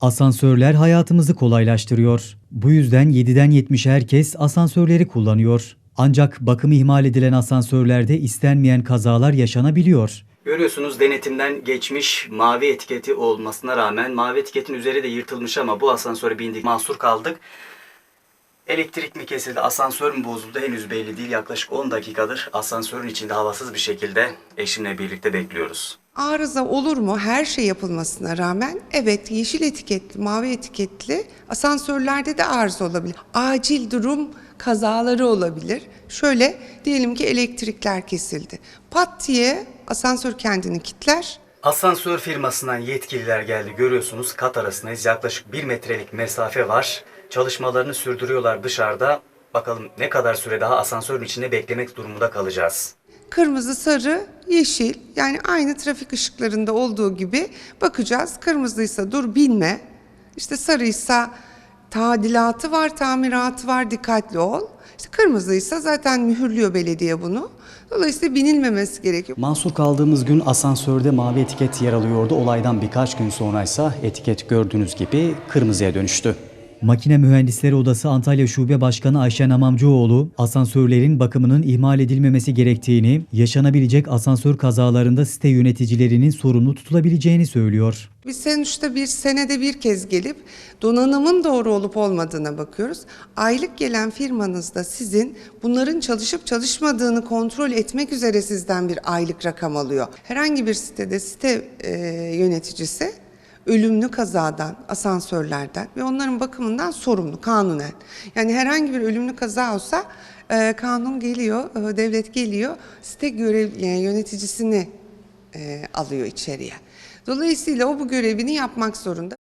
Asansörler hayatımızı kolaylaştırıyor. Bu yüzden 7'den 70'e herkes asansörleri kullanıyor. Ancak bakım ihmal edilen asansörlerde istenmeyen kazalar yaşanabiliyor. Görüyorsunuz denetimden geçmiş mavi etiketi olmasına rağmen mavi etiketin üzeri de yırtılmış ama bu asansöre bindik mahsur kaldık. Elektrik mi kesildi, asansör mü bozuldu henüz belli değil. Yaklaşık 10 dakikadır asansörün içinde havasız bir şekilde eşimle birlikte bekliyoruz. Arıza olur mu her şey yapılmasına rağmen? Evet yeşil etiketli, mavi etiketli asansörlerde de arıza olabilir. Acil durum kazaları olabilir. Şöyle diyelim ki elektrikler kesildi. Pat diye asansör kendini kilitler. Asansör firmasından yetkililer geldi. Görüyorsunuz kat arasındayız. Yaklaşık 1 metrelik mesafe var. Çalışmalarını sürdürüyorlar dışarıda. Bakalım ne kadar süre daha asansörün içinde beklemek durumunda kalacağız. Kırmızı, sarı, yeşil yani aynı trafik ışıklarında olduğu gibi bakacağız. Kırmızıysa dur binme. İşte sarıysa tadilatı var, tamiratı var dikkatli ol. İşte kırmızıysa zaten mühürlüyor belediye bunu. Dolayısıyla binilmemesi gerekiyor. Mahsur kaldığımız gün asansörde mavi etiket yer alıyordu. Olaydan birkaç gün sonraysa etiket gördüğünüz gibi kırmızıya dönüştü. Makine Mühendisleri Odası Antalya Şube Başkanı Ayşen Amamcıoğlu, asansörlerin bakımının ihmal edilmemesi gerektiğini, yaşanabilecek asansör kazalarında site yöneticilerinin sorumlu tutulabileceğini söylüyor. Biz sonuçta bir senede bir kez gelip donanımın doğru olup olmadığına bakıyoruz. Aylık gelen firmanızda sizin bunların çalışıp çalışmadığını kontrol etmek üzere sizden bir aylık rakam alıyor. Herhangi bir sitede site e, yöneticisi ölümlü kazadan, asansörlerden ve onların bakımından sorumlu kanunen. Yani herhangi bir ölümlü kaza olsa e, kanun geliyor, e, devlet geliyor, site görev e, yöneticisini e, alıyor içeriye. Dolayısıyla o bu görevini yapmak zorunda.